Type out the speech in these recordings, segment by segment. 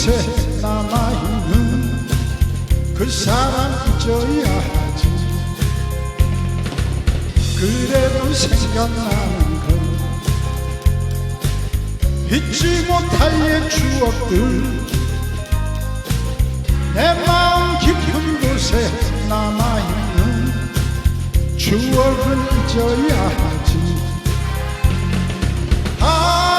빛에 남아있는 그 사람 잊어야 하지. 그래도 생각나는 건 잊지 못할 옛 추억들. 내 마음 깊은 곳에 남아있는 추억은 잊어야 하지. 아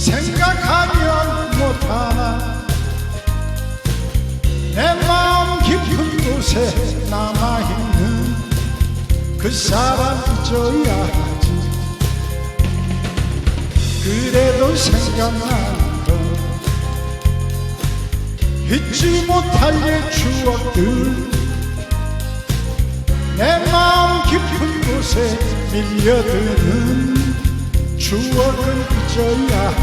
생각하면 못하나 내 마음 깊은 곳에 남아있는 그 사람 잊어야 하지. 그래도 생각나는 건 잊지 못할 옛 추억들. 내 마음 깊은 곳에 밀려드는 추억을 잊어야 하지